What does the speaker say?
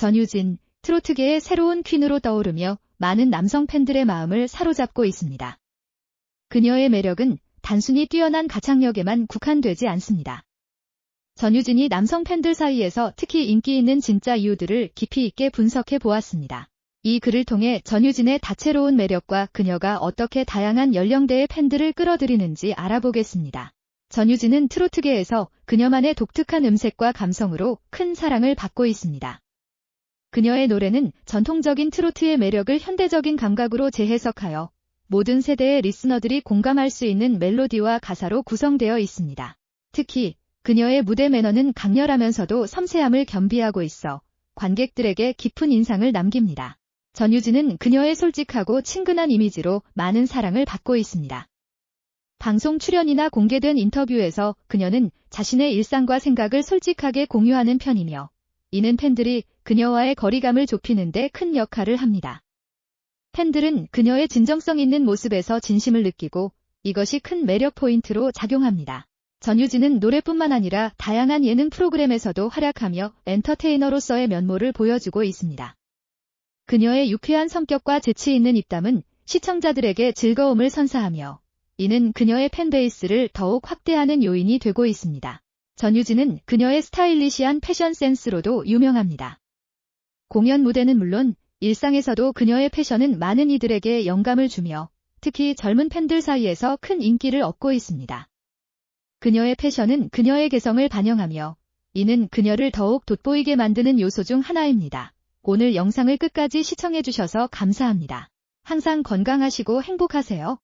전유진, 트로트계의 새로운 퀸으로 떠오르며 많은 남성 팬들의 마음을 사로잡고 있습니다. 그녀의 매력은 단순히 뛰어난 가창력에만 국한되지 않습니다. 전유진이 남성 팬들 사이에서 특히 인기 있는 진짜 이유들을 깊이 있게 분석해 보았습니다. 이 글을 통해 전유진의 다채로운 매력과 그녀가 어떻게 다양한 연령대의 팬들을 끌어들이는지 알아보겠습니다. 전유진은 트로트계에서 그녀만의 독특한 음색과 감성으로 큰 사랑을 받고 있습니다. 그녀의 노래는 전통적인 트로트의 매력을 현대적인 감각으로 재해석하여 모든 세대의 리스너들이 공감할 수 있는 멜로디와 가사로 구성되어 있습니다. 특히 그녀의 무대 매너는 강렬하면서도 섬세함을 겸비하고 있어 관객들에게 깊은 인상을 남깁니다. 전유진은 그녀의 솔직하고 친근한 이미지로 많은 사랑을 받고 있습니다. 방송 출연이나 공개된 인터뷰에서 그녀는 자신의 일상과 생각을 솔직하게 공유하는 편이며 이는 팬들이 그녀와의 거리감을 좁히는데 큰 역할을 합니다. 팬들은 그녀의 진정성 있는 모습에서 진심을 느끼고 이것이 큰 매력 포인트로 작용합니다. 전유진은 노래뿐만 아니라 다양한 예능 프로그램에서도 활약하며 엔터테이너로서의 면모를 보여주고 있습니다. 그녀의 유쾌한 성격과 재치 있는 입담은 시청자들에게 즐거움을 선사하며 이는 그녀의 팬베이스를 더욱 확대하는 요인이 되고 있습니다. 전유진은 그녀의 스타일리시한 패션 센스로도 유명합니다. 공연 무대는 물론 일상에서도 그녀의 패션은 많은 이들에게 영감을 주며 특히 젊은 팬들 사이에서 큰 인기를 얻고 있습니다. 그녀의 패션은 그녀의 개성을 반영하며 이는 그녀를 더욱 돋보이게 만드는 요소 중 하나입니다. 오늘 영상을 끝까지 시청해주셔서 감사합니다. 항상 건강하시고 행복하세요.